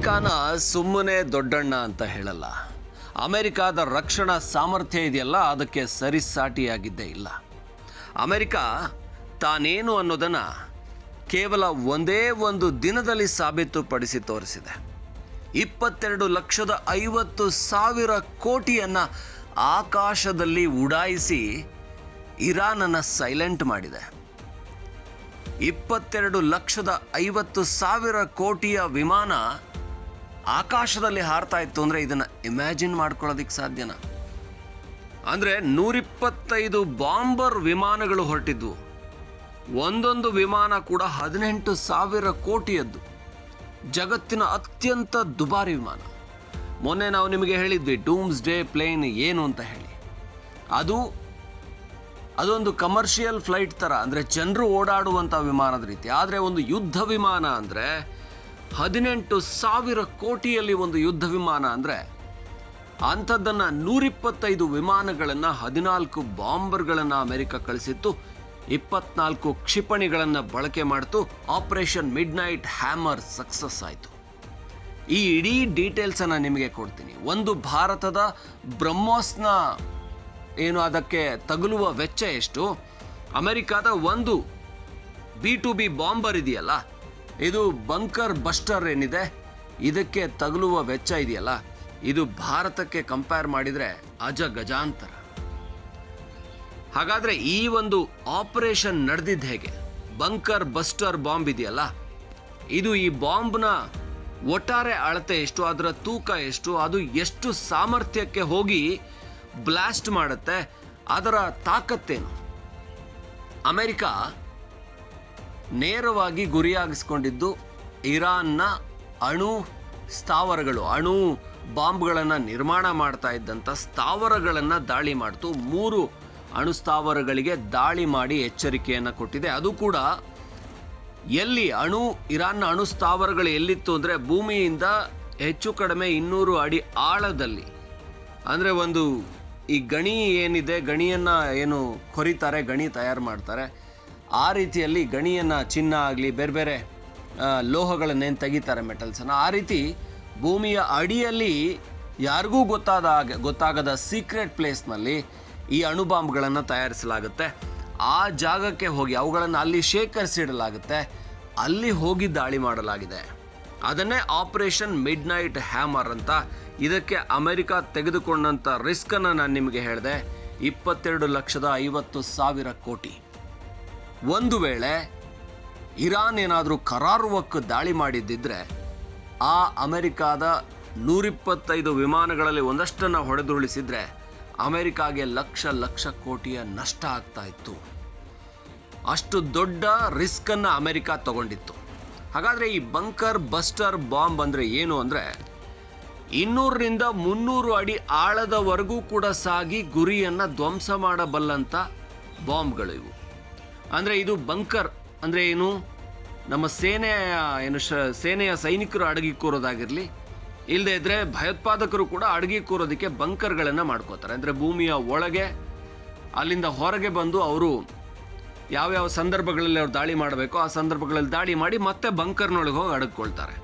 ಅಮೆರಿಕಾನ ಸುಮ್ಮನೆ ದೊಡ್ಡಣ್ಣ ಅಂತ ಹೇಳಲ್ಲ. ಅಮೆರಿಕಾದ ರಕ್ಷಣಾ ಸಾಮರ್ಥ್ಯ ಇದೆಯಲ್ಲ, ಅದಕ್ಕೆ ಸರಿಸಾಟಿಯಾಗಿದ್ದೇ ಇಲ್ಲ. ಅಮೆರಿಕ ತಾನೇನು ಅನ್ನೋದನ್ನು ಕೇವಲ ಒಂದೇ ಒಂದು ದಿನದಲ್ಲಿ ಸಾಬೀತುಪಡಿಸಿ ತೋರಿಸಿದೆ. ಇಪ್ಪತ್ತೆರಡು ಲಕ್ಷದ ಐವತ್ತು ಸಾವಿರ ಕೋಟಿಯನ್ನು ಆಕಾಶದಲ್ಲಿ ಉಡಾಯಿಸಿ ಇರಾನನ್ನು ಸೈಲೆಂಟ್ ಮಾಡಿದೆ. ಇಪ್ಪತ್ತೆರಡು ಲಕ್ಷದ ಐವತ್ತು ಸಾವಿರ ಕೋಟಿಯ ವಿಮಾನ ಆಕಾಶದಲ್ಲಿ ಹಾರ್ತಾ ಇತ್ತು ಅಂದರೆ ಇದನ್ನು ಇಮ್ಯಾಜಿನ್ ಮಾಡ್ಕೊಳ್ಳೋದಕ್ಕೆ ಸಾಧ್ಯನಾ? ಅಂದರೆ ನೂರಿಪ್ಪತ್ತೈದು ಬಾಂಬರ್ ವಿಮಾನಗಳು ಹೊರಟಿದ್ವು. ಒಂದೊಂದು ವಿಮಾನ ಕೂಡ ಹದಿನೆಂಟು ಸಾವಿರ ಕೋಟಿಯದ್ದು. ಜಗತ್ತಿನ ಅತ್ಯಂತ ದುಬಾರಿ ವಿಮಾನ. ಮೊನ್ನೆ ನಾವು ನಿಮಗೆ ಹೇಳಿದ್ವಿ ಡೂಮ್ಸ್ ಡೇ ಪ್ಲೇನ್ ಏನು ಅಂತ ಹೇಳಿ. ಅದು, ಅದೊಂದು ಕಮರ್ಷಿಯಲ್ ಫ್ಲೈಟ್ ಥರ ಅಂದರೆ ಜನರು ಓಡಾಡುವಂಥ ವಿಮಾನದ ರೀತಿ. ಆದರೆ ಒಂದು ಯುದ್ಧ ವಿಮಾನ ಅಂದರೆ ಹದಿನೆಂಟು ಸಾವಿರ ಕೋಟಿಯಲ್ಲಿ ಒಂದು ಯುದ್ಧ ವಿಮಾನ ಅಂದರೆ ಅಂಥದ್ದನ್ನು ನೂರಿಪ್ಪತ್ತೈದು ವಿಮಾನಗಳನ್ನು ಹದಿನಾಲ್ಕು ಬಾಂಬರ್ಗಳನ್ನು ಅಮೆರಿಕ ಕಳಿಸಿತ್ತು, ಇಪ್ಪತ್ನಾಲ್ಕು ಕ್ಷಿಪಣಿಗಳನ್ನು ಬಳಕೆ ಮಾಡಿತು, operation midnight hammer success ಆಯಿತು. ಈ ಇಡೀ ಡೀಟೇಲ್ಸನ್ನು ನಿಮಗೆ ಕೊಡ್ತೀನಿ. ಒಂದು ಭಾರತದ ಬ್ರಹ್ಮೋಸ್ನ ಏನು ಅದಕ್ಕೆ ತಗುಲುವ ವೆಚ್ಚ ಎಷ್ಟು? ಅಮೆರಿಕಾದ ಒಂದು ಬಿ ಟು ಬಿ ಬಾಂಬರ್ ಇದೆಯಲ್ಲ ಇದು ಬಂಕರ್ ಬಸ್ಟರ್ ಏನಿದೆ? ಇದಕ್ಕೆ ತಗುಲುವ ವೆಚ್ಚ ಇದೆಯಲ್ಲ, ಇದು ಭಾರತಕ್ಕೆ ಕಂಪೇರ್ ಮಾಡಿದರೆ ಅಜ ಗಜಾಂತರ ಹಾಗಾದ್ರೆ ಈ ಒಂದು ಆಪರೇಷನ್ ನಡೆದಿದ್ದು ಹೇಗೆ? ಬಂಕರ್ ಬಸ್ಟರ್ ಬಾಂಬ್ ಇದೆಯಲ್ಲ, ಇದು ಈ ಬಾಂಬ್ನ ಒಟ್ಟಾರೆ ಅಳತೆ ಎಷ್ಟು, ಅದರ ತೂಕ ಎಷ್ಟು, ಅದು ಎಷ್ಟು ಸಾಮರ್ಥ್ಯಕ್ಕೆ ಹೋಗಿ ಬ್ಲಾಸ್ಟ್ ಮಾಡುತ್ತೆ, ಅದರ ತಾಕತ್ತೇನು? ಅಮೆರಿಕ ನೇರವಾಗಿ ಗುರಿಯಾಗಿಸ್ಕೊಂಡಿದ್ದು ಇರಾನ್ನ ಅಣು ಸ್ಥಾವರಗಳು, ಅಣು ಬಾಂಬ್ಗಳನ್ನು ನಿರ್ಮಾಣ ಮಾಡ್ತಾ ಇದ್ದಂಥ ಸ್ಥಾವರಗಳನ್ನು ದಾಳಿ ಮಾಡ್ತು. ಮೂರು ಅಣು ಸ್ಥಾವರಗಳಿಗೆ ದಾಳಿ ಮಾಡಿ ಎಚ್ಚರಿಕೆಯನ್ನು ಕೊಟ್ಟಿದೆ. ಅದು ಕೂಡ ಎಲ್ಲಿ ಅಣು, ಇರಾನ್ನ ಅಣು ಸ್ಥಾವರಗಳು ಎಲ್ಲಿತ್ತು ಅಂದರೆ ಭೂಮಿಯಿಂದ ಹೆಚ್ಚು ಕಡಿಮೆ ಇನ್ನೂರು ಅಡಿ ಆಳದಲ್ಲಿ. ಅಂದರೆ ಒಂದು ಈ ಗಣಿ ಏನಿದೆ, ಗಣಿಯನ್ನು ಏನು ಕೊರಿತಾರೆ, ಗಣಿ ತಯಾರು ಮಾಡ್ತಾರೆ. ಆ ರೀತಿಯಲ್ಲಿ ಗಣಿಯನ್ನು ಚಿನ್ನ ಆಗಲಿ, ಬೇರೆ ಬೇರೆ ಲೋಹಗಳನ್ನೇನು ತೆಗಿತಾರೆ ಮೆಟಲ್ಸನ್ನು ಆ ರೀತಿ ಭೂಮಿಯ ಅಡಿಯಲ್ಲಿ ಯಾರಿಗೂ ಗೊತ್ತಾದ ಹಾಗೆ, ಗೊತ್ತಾಗದ ಸೀಕ್ರೆಟ್ ಪ್ಲೇಸ್ನಲ್ಲಿ ಈ ಅಣುಬಾಂಬ್ಗಳನ್ನು ತಯಾರಿಸಲಾಗುತ್ತೆ. ಆ ಜಾಗಕ್ಕೆ ಹೋಗಿ ಅವುಗಳನ್ನು ಅಲ್ಲಿ ಶೇಖರಿಸಿಡಲಾಗುತ್ತೆ. ಅಲ್ಲಿ ಹೋಗಿ ದಾಳಿ ಮಾಡಲಾಗಿದೆ. ಅದನ್ನೇ ಆಪರೇಷನ್ ಮಿಡ್ ನೈಟ್ ಹ್ಯಾಮರ್ ಅಂತ ಇದಕ್ಕೆ ಅಮೆರಿಕ ತೆಗೆದುಕೊಂಡಂಥ ರಿಸ್ಕನ್ನು ನಾನು ನಿಮಗೆ ಹೇಳಿದೆ. ಇಪ್ಪತ್ತೆರಡು ಲಕ್ಷದ ಐವತ್ತು ಸಾವಿರ ಕೋಟಿ. ಒಂದು ವೇಳೆ ಇರಾನ್ ಏನಾದರೂ ಕರಾರುವಕ್ಕೆ ದಾಳಿ ಮಾಡಿದ್ದಿದ್ರೆ ಆ ಅಮೆರಿಕಾದ ನೂರಿಪ್ಪತ್ತೈದು ವಿಮಾನಗಳಲ್ಲಿ ಒಂದಷ್ಟನ್ನು ಹೊಡೆದುರುಳಿಸಿದ್ರೆ ಅಮೆರಿಕಾಗೆ ಲಕ್ಷ ಲಕ್ಷ ಕೋಟಿಯ ನಷ್ಟ ಆಗ್ತಾ ಇತ್ತು. ಅಷ್ಟು ದೊಡ್ಡ ರಿಸ್ಕನ್ನು ಅಮೆರಿಕ ತಗೊಂಡಿತ್ತು. ಹಾಗಾದರೆ ಈ ಬಂಕರ್ ಬಸ್ಟರ್ ಬಾಂಬ್ ಅಂದರೆ ಏನು ಅಂದರೆ ಇನ್ನೂರರಿಂದ ಮುನ್ನೂರು ಅಡಿ ಆಳದವರೆಗೂ ಕೂಡ ಸಾಗಿ ಗುರಿಯನ್ನು ಧ್ವಂಸ ಮಾಡಬಲ್ಲಂಥ ಬಾಂಬ್ಗಳು ಇವು ಅಂದರೆ ಇದು ಬಂಕರ್ ಅಂದರೆ ಏನು? ನಮ್ಮ ಸೇನೆಯ ಏನು ಶ, ಸೇನೆಯ ಸೈನಿಕರು ಅಡಗಿ ಕೂರೋದಾಗಿರಲಿ ಇಲ್ಲದೇ ಇದ್ದರೆ ಭಯೋತ್ಪಾದಕರು ಕೂಡ ಅಡಗಿ ಕೂರೋದಕ್ಕೆ ಬಂಕರ್ಗಳನ್ನು ಮಾಡ್ಕೋತಾರೆ. ಅಂದರೆ ಭೂಮಿಯ ಒಳಗೆ, ಅಲ್ಲಿಂದ ಹೊರಗೆ ಬಂದು ಅವರು ಯಾವ್ಯಾವ ಸಂದರ್ಭಗಳಲ್ಲಿ ಅವ್ರು ದಾಳಿ ಮಾಡಬೇಕು ಆ ಸಂದರ್ಭಗಳಲ್ಲಿ ದಾಳಿ ಮಾಡಿ ಮತ್ತೆ ಬಂಕರ್ನೊಳಗೆ ಹೋಗಿ ಅಡಗಿಕೊಳ್ತಾರೆ.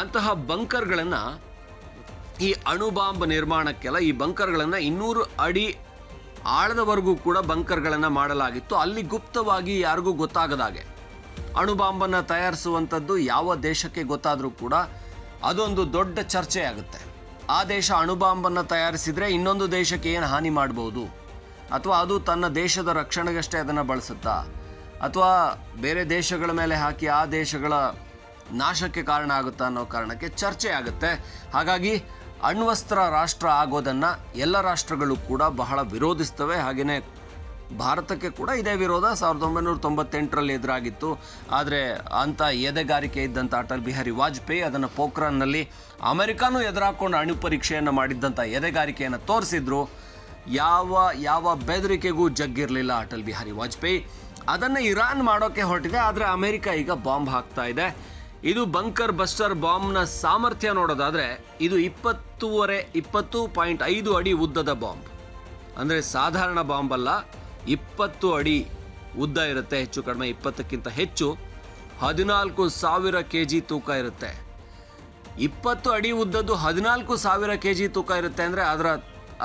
ಅಂತಹ ಬಂಕರ್ಗಳನ್ನು ಈ ಅಣುಬಾಂಬ್ ನಿರ್ಮಾಣಕ್ಕೆಲ್ಲ ಈ ಬಂಕರ್ಗಳನ್ನು ಇನ್ನೂರು ಅಡಿ ಆಳದವರೆಗೂ ಕೂಡ ಬಂಕರ್ಗಳನ್ನು ಮಾಡಲಾಗಿತ್ತು. ಅಲ್ಲಿ ಗುಪ್ತವಾಗಿ ಯಾರಿಗೂ ಗೊತ್ತಾಗದಾಗೆ. ಅಣುಬಾಂಬನ್ನು ತಯಾರಿಸುವಂಥದ್ದು ಯಾವ ದೇಶಕ್ಕೆ ಗೊತ್ತಾದರೂ ಕೂಡ ಅದೊಂದು ದೊಡ್ಡ ಚರ್ಚೆ ಆಗುತ್ತೆ ಆ ದೇಶ ಅಣುಬಾಂಬನ್ನು ತಯಾರಿಸಿದರೆ ಇನ್ನೊಂದು ದೇಶಕ್ಕೆ ಏನು ಹಾನಿ ಮಾಡ್ಬೋದು? ಅಥವಾ ಅದು ತನ್ನ ದೇಶದ ರಕ್ಷಣೆಗಷ್ಟೇ ಅದನ್ನು ಬಳಸುತ್ತಾ? ಅಥವಾ ಬೇರೆ ದೇಶಗಳ ಮೇಲೆ ಹಾಕಿ ಆ ದೇಶಗಳ ನಾಶಕ್ಕೆ ಕಾರಣ ಆಗುತ್ತಾ ಅನ್ನೋ ಕಾರಣಕ್ಕೆ ಚರ್ಚೆ ಆಗುತ್ತೆ ಹಾಗಾಗಿ ಅಣ್ವಸ್ತ್ರ ರಾಷ್ಟ್ರ ಆಗೋದನ್ನು ಎಲ್ಲ ರಾಷ್ಟ್ರಗಳು ಕೂಡ ಬಹಳ ವಿರೋಧಿಸ್ತವೆ. ಹಾಗೆಯೇ ಭಾರತಕ್ಕೆ ಕೂಡ ಇದೇ ವಿರೋಧ. ಸಾವಿರದ ಒಂಬೈನೂರ ತೊಂಬತ್ತೆಂಟರಲ್ಲಿ ಎದುರಾಗಿತ್ತು. ಆದರೆ ಅಂಥ ಎದೆಗಾರಿಕೆ ಇದ್ದಂಥ ಅಟಲ್ ಬಿಹಾರಿ ವಾಜಪೇಯಿ ಅದನ್ನು ಪೋಖ್ರಾನ್ನಲ್ಲಿ ಅಮೆರಿಕಾನೂ ಎದುರಾಕೊಂಡು ಅಣು ಪರೀಕ್ಷೆಯನ್ನು ಮಾಡಿದ್ದಂಥ ಎದೆಗಾರಿಕೆಯನ್ನು ತೋರಿಸಿದ್ರು. ಯಾವ ಯಾವ ಬೆದರಿಕೆಗೂ ಜಗ್ಗಿರಲಿಲ್ಲ ಅಟಲ್ ಬಿಹಾರಿ ವಾಜಪೇಯಿ. ಅದನ್ನು ಇರಾನ್ ಮಾಡೋಕ್ಕೆ ಹೊರಟಿದೆ. ಆದರೆ ಅಮೆರಿಕ ಈಗ ಬಾಂಬ್ ಹಾಕ್ತಾ ಇದೆ. ಇದು ಬಂಕರ್ ಬಸ್ಟರ್ ಬಾಂಬ್ನ ಸಾಮರ್ಥ್ಯ ನೋಡೋದಾದರೆ ಇದು ಇಪ್ಪತ್ತೂವರೆ, ಇಪ್ಪತ್ತು ಪಾಯಿಂಟ್ ಐದು ಅಡಿ ಉದ್ದದ ಬಾಂಬ್ ಅಂದರೆ ಸಾಧಾರಣ ಬಾಂಬ್ ಅಲ್ಲ, ಇಪ್ಪತ್ತು ಅಡಿ ಉದ್ದ ಇರುತ್ತೆ, ಹೆಚ್ಚು ಕಡಿಮೆ ಇಪ್ಪತ್ತಕ್ಕಿಂತ ಹೆಚ್ಚು. ಹದಿನಾಲ್ಕು ಸಾವಿರ ಕೆ ಜಿ ತೂಕ ಇರುತ್ತೆ. ಇಪ್ಪತ್ತು ಅಡಿ ಉದ್ದದ್ದು ಹದಿನಾಲ್ಕು ಸಾವಿರ ಕೆ ಜಿ ತೂಕ ಇರುತ್ತೆ ಅಂದರೆ ಅದರ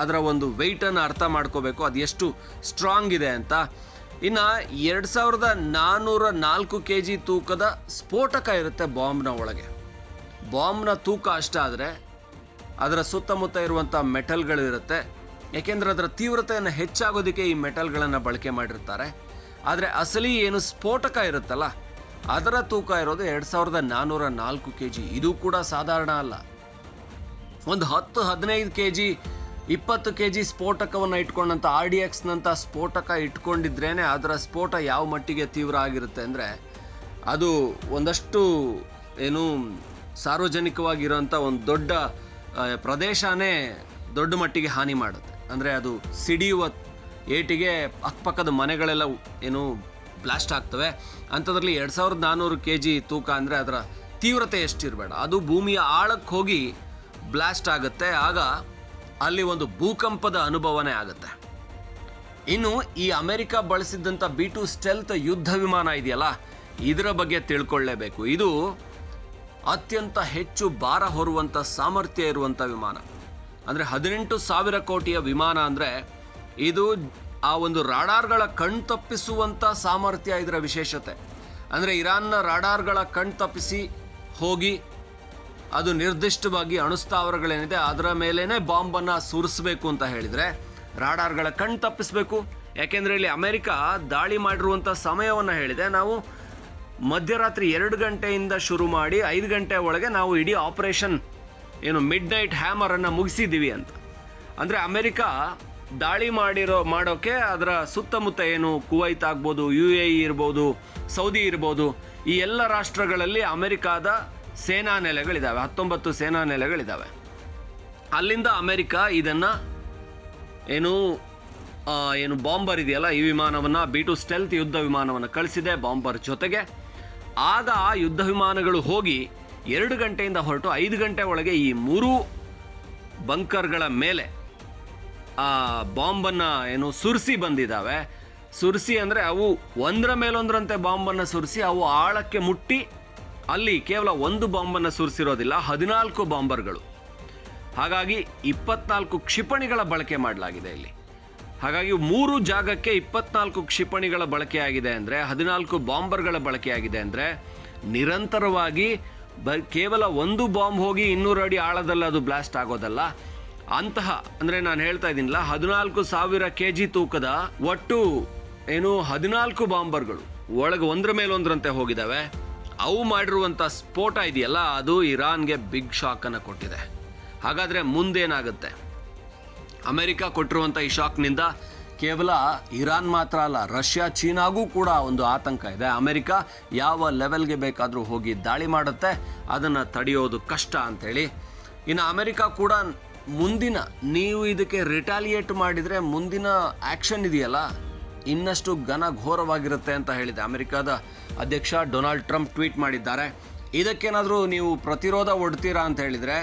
ಅದರ ಒಂದು ವೆಯ್ಟನ್ನು ಅರ್ಥ ಮಾಡ್ಕೋಬೇಕು, ಅದು ಎಷ್ಟು ಸ್ಟ್ರಾಂಗ್ ಇದೆ ಅಂತ. ಇನ್ನು ಎರಡು ಸಾವಿರದ ನಾನ್ನೂರ ನಾಲ್ಕು ಕೆ ಜಿ ತೂಕದ ಸ್ಫೋಟಕ ಇರುತ್ತೆ ಬಾಂಬ್ನ ಒಳಗೆ. ಬಾಂಬ್ನ ತೂಕ ಅಷ್ಟಾದರೆ ಅದರ ಸುತ್ತಮುತ್ತ ಇರುವಂಥ ಮೆಟಲ್ಗಳು ಇರುತ್ತೆ. ಯಾಕೆಂದರೆ ಅದರ ತೀವ್ರತೆಯನ್ನು ಹೆಚ್ಚಾಗೋದಕ್ಕೆ ಈ ಮೆಟಲ್ಗಳನ್ನು ಬಳಕೆ ಮಾಡಿರ್ತಾರೆ. ಆದರೆ ಅಸಲಿ ಏನು ಸ್ಫೋಟಕ ಇರುತ್ತಲ್ಲ, ಅದರ ತೂಕ ಇರೋದು ಎರಡು ಸಾವಿರದ ನಾನ್ನೂರ ನಾಲ್ಕು ಕೆ ಜಿ ಇದು ಕೂಡ ಸಾಧಾರಣ ಅಲ್ಲ. ಒಂದು ಹತ್ತು ಹದಿನೈದು ಕೆ ಜಿ ಇಪ್ಪತ್ತು ಕೆ ಜಿ ಸ್ಫೋಟಕವನ್ನು ಇಟ್ಕೊಂಡಂಥ ಆರ್ ಡಿ ಎಕ್ಸ್ನಂಥ ಸ್ಫೋಟಕ ಇಟ್ಕೊಂಡಿದ್ರೇ ಅದರ ಸ್ಫೋಟ ಯಾವ ಮಟ್ಟಿಗೆ ತೀವ್ರ ಆಗಿರುತ್ತೆ ಅಂದರೆ ಅದು ಒಂದಷ್ಟು ಏನು ಸಾರ್ವಜನಿಕವಾಗಿರೋಂಥ ಒಂದು ದೊಡ್ಡ ಪ್ರದೇಶನೇ ದೊಡ್ಡ ಮಟ್ಟಿಗೆ ಹಾನಿ ಮಾಡುತ್ತೆ. ಅಂದರೆ ಅದು ಸಿಡಿಯುವ ಏಟಿಗೆ ಅಕ್ಕಪಕ್ಕದ ಮನೆಗಳೆಲ್ಲ ಏನು ಬ್ಲಾಸ್ಟ್ ಆಗ್ತವೆ. ಅಂಥದ್ರಲ್ಲಿ ಎರಡು ಸಾವಿರದ ನಾನ್ನೂರು ಕೆ ಜಿ ತೂಕ ಅಂದರೆ ಅದರ ತೀವ್ರತೆ ಎಷ್ಟಿರಬೇಡ. ಅದು ಭೂಮಿಯ ಆಳಕ್ಕೆ ಹೋಗಿ ಬ್ಲಾಸ್ಟ್ ಆಗುತ್ತೆ. ಆಗ ಅಲ್ಲಿ ಒಂದು ಭೂಕಂಪದ ಅನುಭವನೇ ಆಗುತ್ತೆ. ಇನ್ನು ಈ ಅಮೆರಿಕ ಬಳಸಿದ್ದಂಥ ಬಿ ಟು ಸ್ಟೆಲ್ತ್ ಯುದ್ಧ ವಿಮಾನ ಇದೆಯಲ್ಲ, ಇದರ ಬಗ್ಗೆ ತಿಳ್ಕೊಳ್ಳೇಬೇಕು. ಇದು ಅತ್ಯಂತ ಹೆಚ್ಚು ಭಾರ ಹೊರುವಂಥ ಸಾಮರ್ಥ್ಯ ಇರುವಂಥ ವಿಮಾನ. ಅಂದರೆ ಹದಿನೆಂಟು ಸಾವಿರ ಕೋಟಿಯ ವಿಮಾನ ಅಂದರೆ ಇದು ಆ ಒಂದು ರಾಡಾರ್ಗಳ ಕಣ್ ತಪ್ಪಿಸುವಂಥ ಸಾಮರ್ಥ್ಯ ಇದರ ವಿಶೇಷತೆ. ಅಂದರೆ ಇರಾನ್ನ ರಾಡಾರ್ಗಳ ಕಣ್ ತಪ್ಪಿಸಿ ಹೋಗಿ ಅದು ನಿರ್ದಿಷ್ಟವಾಗಿ ಅಣುಸ್ಥಾವರಗಳೇನಿದೆ ಅದರ ಮೇಲೇ ಬಾಂಬನ್ನು ಸುರಿಸಬೇಕು ಅಂತ ಹೇಳಿದರೆ ರಾಡಾರ್ಗಳ ಕಣ್ ತಪ್ಪಿಸಬೇಕು. ಯಾಕೆಂದರೆ ಇಲ್ಲಿ ಅಮೆರಿಕ ದಾಳಿ ಮಾಡಿರುವಂಥ ಸಮಯವನ್ನು ಹೇಳಿದೆ. ನಾವು ಮಧ್ಯರಾತ್ರಿ ಎರಡು ಗಂಟೆಯಿಂದ ಶುರು ಮಾಡಿ ಐದು ಗಂಟೆ ಒಳಗೆ ನಾವು ಇಡೀ ಆಪರೇಷನ್ ಏನು ಮಿಡ್ ನೈಟ್ ಹ್ಯಾಮರನ್ನು ಮುಗಿಸಿದ್ದೀವಿ ಅಂತ. ಅಂದರೆ ಅಮೆರಿಕ ದಾಳಿ ಮಾಡಿರೋ ಮಾಡೋಕ್ಕೆ ಅದರ ಸುತ್ತಮುತ್ತ ಏನು ಕುವೈತ್ ಆಗ್ಬೋದು, ಯು ಎ ಇರ್ಬೋದು, ಸೌದಿ ಇರ್ಬೋದು, ಈ ಎಲ್ಲ ರಾಷ್ಟ್ರಗಳಲ್ಲಿ ಅಮೆರಿಕಾದ ಸೇನಾ ನೆಲೆಗಳಿದ್ದಾವೆ ಹತ್ತೊಂಬತ್ತು ಸೇನಾ ನೆಲೆಗಳಿದ್ದಾವೆ ಅಲ್ಲಿಂದ ಅಮೆರಿಕ ಇದನ್ನು ಏನು ಏನು ಬಾಂಬರ್ ಇದೆಯಲ್ಲ, ಈ ವಿಮಾನವನ್ನು ಬಿ ಟು ಸ್ಟೆಲ್ತ್ ಯುದ್ಧ ವಿಮಾನವನ್ನು ಕಳಿಸಿದೆ ಬಾಂಬರ್ ಜೊತೆಗೆ. ಆಗ ಆ ಯುದ್ಧ ವಿಮಾನಗಳು ಹೋಗಿ ಎರಡು ಗಂಟೆಯಿಂದ ಹೊರಟು ಐದು ಗಂಟೆ ಒಳಗೆ ಈ ಮೂರು ಬಂಕರ್ಗಳ ಮೇಲೆ, ಆ, ಬಾಂಬನ್ನು ಏನು ಸುರಿಸಿ ಬಂದಿದ್ದಾವೆ ಸುರಿಸಿ ಅಂದರೆ ಅವು ಒಂದರ ಮೇಲೊಂದರಂತೆ ಬಾಂಬನ್ನು ಸುರಿಸಿ ಅವು ಆಳಕ್ಕೆ ಮುಟ್ಟಿ ಅಲ್ಲಿ ಕೇವಲ ಒಂದು ಬಾಂಬನ್ನು ಸುರಿಸಿರೋದಿಲ್ಲ, ಹದಿನಾಲ್ಕು ಬಾಂಬರ್ಗಳು. ಹಾಗಾಗಿ ಇಪ್ಪತ್ನಾಲ್ಕು ಕ್ಷಿಪಣಿಗಳ ಬಳಕೆ ಮಾಡಲಾಗಿದೆ ಇಲ್ಲಿ. ಹಾಗಾಗಿ ಮೂರು ಜಾಗಕ್ಕೆ ಇಪ್ಪತ್ನಾಲ್ಕು ಕ್ಷಿಪಣಿಗಳ ಬಳಕೆಯಾಗಿದೆ ಅಂದರೆ, ಹದಿನಾಲ್ಕು ಬಾಂಬರ್ಗಳ ಬಳಕೆಯಾಗಿದೆ ಅಂದರೆ, ನಿರಂತರವಾಗಿ ಬ, ಕೇವಲ ಒಂದು ಬಾಂಬ್ ಹೋಗಿ ಇನ್ನೂರು ಅಡಿ ಆಳದಲ್ಲಿ ಅದು ಬ್ಲಾಸ್ಟ್ ಆಗೋದಲ್ಲ. ಅಂತಹ, ಅಂದರೆ ನಾನು ಹೇಳ್ತಾ ಇದ್ದೀನಿಲ್ಲ, ಹದಿನಾಲ್ಕು ಸಾವಿರ ಕೆ ಜಿ ತೂಕದ ಒಟ್ಟು ಏನು ಹದಿನಾಲ್ಕು ಬಾಂಬರ್ಗಳು, ಒಳಗೆ ಒಂದರ ಮೇಲೊಂದರಂತೆ ಹೋಗಿದ್ದಾವೆ. ಅವು ಮಾಡಿರುವಂಥ ಸ್ಫೋಟ ಇದೆಯಲ್ಲ, ಅದು ಇರಾನ್ಗೆ ಬಿಗ್ ಶಾಕನ್ನು ಕೊಟ್ಟಿದೆ. ಹಾಗಾದರೆ ಮುಂದೇನಾಗುತ್ತೆ? ಅಮೆರಿಕ ಕೊಟ್ಟಿರುವಂಥ ಈ ಶಾಕ್ನಿಂದ ಕೇವಲ ಇರಾನ್ ಮಾತ್ರ ಅಲ್ಲ, ರಷ್ಯಾ, ಚೀನಾಗೂ ಕೂಡ ಒಂದು ಆತಂಕ ಇದೆ. ಅಮೆರಿಕ ಯಾವ ಲೆವೆಲ್ಗೆ ಬೇಕಾದರೂ ಹೋಗಿ ದಾಳಿ ಮಾಡುತ್ತೆ, ಅದನ್ನು ತಡೆಯೋದು ಕಷ್ಟ ಅಂಥೇಳಿ ಇನ್ನು ಅಮೆರಿಕ ಕೂಡ ಮುಂದಿನ, ನೀವು ಇದಕ್ಕೆ ರಿಟಾಲಿಯೇಟ್ ಮಾಡಿದರೆ ಮುಂದಿನ ಆ್ಯಕ್ಷನ್ ಇದೆಯಲ್ಲ? ಇನ್ನಷ್ಟು ಘನಘೋರವಾಗಿರುತ್ತೆ ಅಂತ ಹೇಳಿದೆ. ಅಮೆರಿಕದ ಅಧ್ಯಕ್ಷ ಡೊನಾಲ್ಡ್ ಟ್ರಂಪ್ ಟ್ವೀಟ್ ಮಾಡಿದ್ದಾರೆ. ಇದಕ್ಕೇನಾದರೂ ನೀವು ಪ್ರತಿರೋಧ ಒಡ್ತೀರಾ ಅಂತ ಹೇಳಿದರೆ,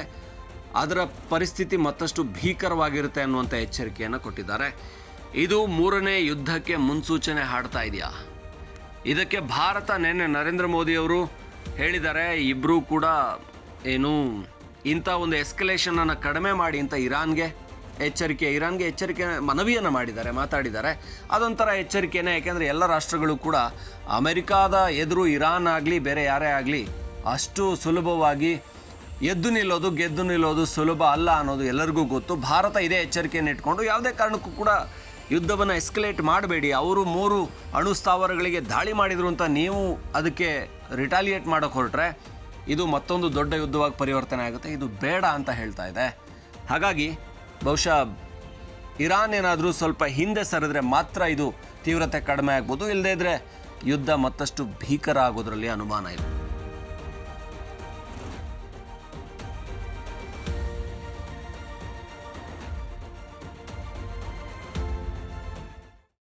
ಅದರ ಪರಿಸ್ಥಿತಿ ಮತ್ತಷ್ಟು ಭೀಕರವಾಗಿರುತ್ತೆ ಅನ್ನುವಂಥ ಎಚ್ಚರಿಕೆಯನ್ನು ಕೊಟ್ಟಿದ್ದಾರೆ. ಇದು ಮೂರನೇ ಯುದ್ಧಕ್ಕೆ ಮುನ್ಸೂಚನೆ ಹಾಡ್ತಾ ಇದೆಯಾ? ಇದಕ್ಕೆ ಭಾರತ ನಿನ್ನೆ ನರೇಂದ್ರ ಮೋದಿಯವರು ಹೇಳಿದ್ದಾರೆ ಇಬ್ಬರೂ ಕೂಡ ಏನು ಇಂಥ ಒಂದು ಎಸ್ಕಲೇಷನನ್ನು ಕಡಿಮೆ ಮಾಡಿ ಅಂತ ಇರಾನ್ಗೆ. ಎಚ್ಚರಿಕೆ, ಇರಾನ್ಗೆ ಎಚ್ಚರಿಕೆ ಮನವಿಯನ್ನು ಮಾಡಿದ್ದಾರೆ, ಮಾತಾಡಿದ್ದಾರೆ. ಅದೊಂಥರ ಎಚ್ಚರಿಕೆನೇ, ಯಾಕೆಂದರೆ ಎಲ್ಲ ರಾಷ್ಟ್ರಗಳು ಕೂಡ ಅಮೆರಿಕಾದ ಎದುರು ಇರಾನ್ ಆಗಲಿ, ಬೇರೆ ಯಾರೇ ಆಗಲಿ, ಅಷ್ಟು ಸುಲಭವಾಗಿ ಎದ್ದು ನಿಲ್ಲೋದು, ಗೆದ್ದು ನಿಲ್ಲೋದು ಸುಲಭ ಅಲ್ಲ ಅನ್ನೋದು ಎಲ್ಲರಿಗೂ ಗೊತ್ತು. ಭಾರತ ಇದೇ ಎಚ್ಚರಿಕೆಯನ್ನು ಇಟ್ಕೊಂಡು ಯಾವುದೇ ಕಾರಣಕ್ಕೂ ಕೂಡ ಯುದ್ಧವನ್ನು ಎಸ್ಕಲೇಟ್ ಮಾಡಬೇಡಿ. ಅವರು ಮೂರು ಅಣು ಸ್ಥಾವರಗಳಿಗೆ ದಾಳಿ ಮಾಡಿದರು ಅಂತ ನೀವು ಅದಕ್ಕೆ ರಿಟಾಲಿಯೇಟ್ ಮಾಡೋಕ್ಕೆ ಹೊರಟ್ರೆ ಇದು ಮತ್ತೊಂದು ದೊಡ್ಡ ಯುದ್ಧವಾಗಿ ಪರಿವರ್ತನೆ ಆಗುತ್ತೆ. ಇದು ಬೇಡ ಅಂತ ಹೇಳ್ತಾ ಇದೆ. ಹಾಗಾಗಿ ಬಹುಶಃ ಇರಾನ್ ಏನಾದರೂ ಸ್ವಲ್ಪ ಹಿಂದೆ ಸರಿದ್ರೆ ಮಾತ್ರ ಇದು ತೀವ್ರತೆ ಕಡಿಮೆ ಆಗ್ಬೋದು. ಇಲ್ಲದೇ ಇದ್ದರೆ ಯುದ್ಧ ಮತ್ತಷ್ಟು ಭೀಕರ ಆಗೋದ್ರಲ್ಲಿ ಅನುಮಾನ ಇಲ್ಲ